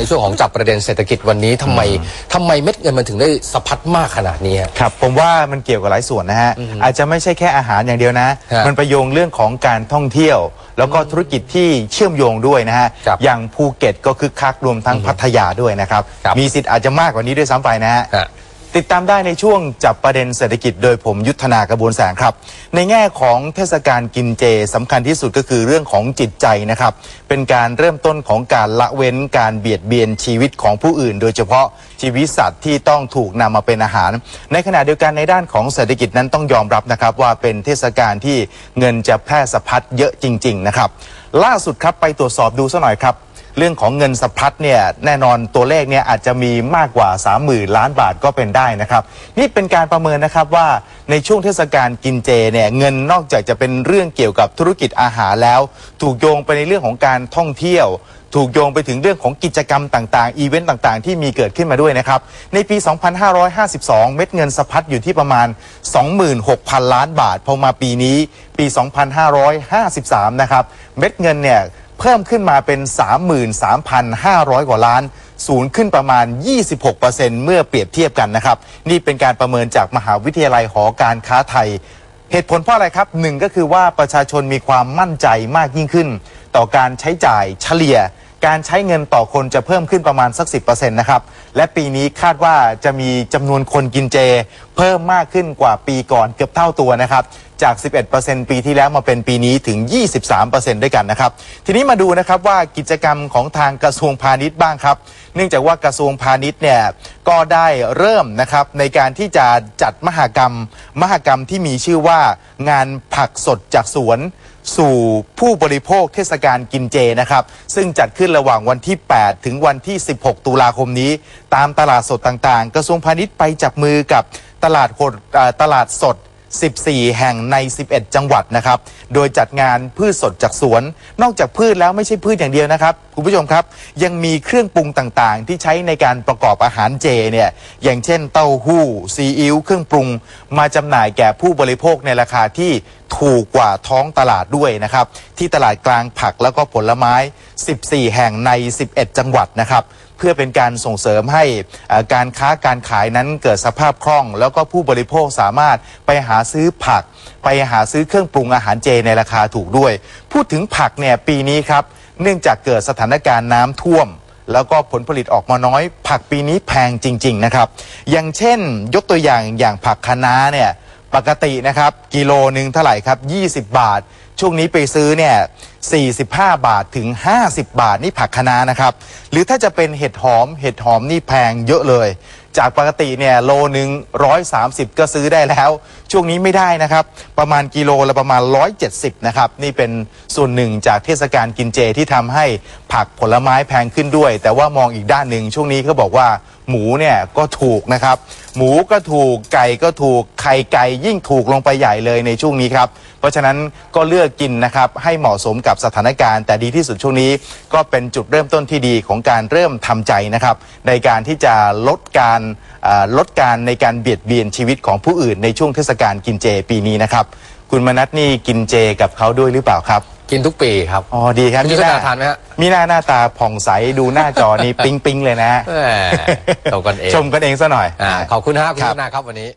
ในช่วงของจับประเด็นเศรษฐกิจวันนี้ทำไมทำไมเม็ดเงินมันถึงได้สะพัดมากขนาดนี้ฮะ ครับผมว่ามันเกี่ยวกับหลายส่วนนะฮะ อาจจะไม่ใช่แค่อาหารอย่างเดียวนะ ฮะมันไปโยงเรื่องของการท่องเที่ยว แล้วก็ธุรกิจที่เชื่อมโยงด้วยนะฮะ ครับอย่างภูเก็ตก็คึกคักรวมทั้งพัทยาด้วยนะครับ ครับมีสิทธิ์อาจจะมากกว่านี้ด้วยซ้ำไปนะฮะ ฮะ ติดตามได้ในช่วงจับประเด็นเศรษฐกิจโดยผมยุทธนากระบวนแสงครับ ในแง่ของเทศกาลกินเจสำคัญที่สุดก็คือเรื่องของจิตใจนะครับ เป็นการเริ่มต้นของการละเว้นการเบียดเบียนชีวิตของผู้อื่น โดยเฉพาะ ชีวิตสัตว์ที่ต้องถูกนำมาเป็นอาหาร ในขณะเดียวกันในด้านของเศรษฐกิจนั้นต้องยอมรับนะครับว่าเป็นเทศกาลที่เงินจะแพร่สะพัดเยอะจริง ๆ นะครับ ล่าสุดครับไปตรวจสอบดูซะหน่อยครับ เรื่องของเงินสะพัดเนี่ยแน่นอนตัวเลขเนี่ยอาจจะมีมากกว่า 30,000 ล้านบาทก็เป็นได้นะครับ นี่เป็นการประเมินนะครับว่าในช่วงเทศกาลกินเจเนี่ยเงินนอกจากจะเป็นเรื่องเกี่ยวกับธุรกิจอาหารแล้ว ถูกโยงไปในเรื่องของการท่องเที่ยว ถูกโยงไปถึงเรื่องของกิจกรรมต่างๆ อีเวนต์ต่างๆ ที่มีเกิดขึ้นมาด้วยนะครับ ในปี 2552 เม็ดเงินสะพัดอยู่ที่ประมาณ 26,000 ล้านบาท พอมาปีนี้ปี 2553 นะครับ เม็ดเงินเนี่ยเพิ่มขึ้นมาเป็น 33,500 กว่าล้าน สูงขึ้นประมาณ 26%เมื่อเปรียบเทียบกันนะครับ นี่เป็นการประเมินจากมหาวิทยาลัยหอการค้าไทย เหตุผลเพราะอะไรครับหนึ่งก็คือว่าประชาชนมีความมั่นใจมากยิ่งขึ้น ต่อการใช้จ่ายเฉลี่ย การใช้เงินต่อคนจะเพิ่มขึ้นประมาณสัก 10%นะครับ และปีนี้คาดว่าจะมีจำนวนคนกินเจเพิ่มมากขึ้นกว่าปีก่อนเกือบเท่าตัวนะครับ จาก 11%ปีที่แล้วมาเป็นปีนี้ถึง 23%ด้วยกันนะครับ ทีนี้มาดูนะครับว่ากิจกรรมของทางกระทรวงพาณิชย์บ้างครับ เนื่องจากว่ากระทรวงพาณิชย์เนี่ยก็ได้เริ่มนะครับในการที่จะจัดมหกรรม มหกรรมที่มีชื่อว่างานผักสดจากสวนสู่ผู้บริโภคเทศกาลกินเจนะครับ ซึ่งจัดขึ้นระหว่างวันที่ 8 ถึงวันที่ 16 ตุลาคมนี้ ตามตลาดสดต่างๆ กระทรวงพาณิชย์ไปจับมือกับ ตลาดหดอ่อตลาดสด 14 แห่งใน 11 จังหวัดนะครับ โดยจัดงานพืชสดจากสวน นอกจากพืชแล้วไม่ใช่พืชอย่างเดียวนะครับ คุณผู้ชมครับ ยังมีเครื่องปรุงต่างๆ ที่ใช้ในการประกอบอาหารเจเนี่ย อย่างเช่นเต้าหู้ซีอิ๊วเครื่องปรุง มาจำหน่ายแก่ผู้บริโภคในราคาที่ ถูกกว่าท้องตลาดด้วยนะครับ ที่ตลาดกลางผักแล้วก็ผลไม้ 14 แห่งใน 11 จังหวัดนะครับ เพื่อเป็นการส่งเสริมให้การค้าการขายนั้นเกิดสภาพคล่อง แล้วก็ผู้บริโภคสามารถไปหาซื้อผัก ไปหาซื้อเครื่องปรุงอาหารเจในราคาถูกด้วย พูดถึงผักเนี่ยปีนี้ครับ เนื่องจากเกิดสถานการณ์น้ำท่วมแล้วก็ผลผลิตออกมาน้อย ผักปีนี้แพงจริง ๆ นะครับ อย่างเช่น ยกตัวอย่างอย่างผักคะน้าเนี่ย ปกตินะครับ กิโลหนึ่งเท่าไหร่ครับ 20 บาท ช่วงนี้ไปซื้อเนี่ย 45 บาทถึง 50 บาทนี่ผักคะน้านะครับ หรือถ้าจะเป็นเห็ดหอม เห็ดหอมนี่แพงเยอะเลย จากปกติเนี่ยโลหนึ่ง130 ก็ซื้อได้แล้ว ช่วงนี้ไม่ได้นะครับ ประมาณกิโลละประมาณ 170 นะครับ นี่เป็นส่วนหนึ่งจากเทศกาลกินเจที่ทำให้ผักผลไม้แพงขึ้นด้วย แต่ว่ามองอีกด้านหนึ่งช่วงนี้เขาบอกว่าหมูเนี่ยก็ถูกนะครับ หมูก็ถูกไก่ก็ถูกไข่ไก่ยิ่งถูกลงไปใหญ่เลยในช่วงนี้ครับ เพราะฉะนั้นก็เลือกกินนะครับให้เหมาะสมกับสถานการณ์ แต่ดีที่สุดช่วงนี้ก็เป็นจุดเริ่มต้นที่ดีของการเริ่มทำใจนะครับ ในการที่จะลดการเอ่อลดการในการเบียดเบียนชีวิตของผู้อื่นในช่วงเทศกาลกินเจปีนี้นะครับ คุณมนัทนี่กินเจกับเขาด้วยหรือเปล่าครับกินทุกปีครับ อ๋อ ดีครับคุณยุทธนาทานไหมฮะมีหน้าหน้าตาผ่องใส ดูหน้าจอนี้ปิ๊งปิ๊งๆเลยนะแหมตรงกันเอง ชมกันเองซะหน่อยอ่าขอบคุณฮะคุณครัยุบทธนาครับวันนี้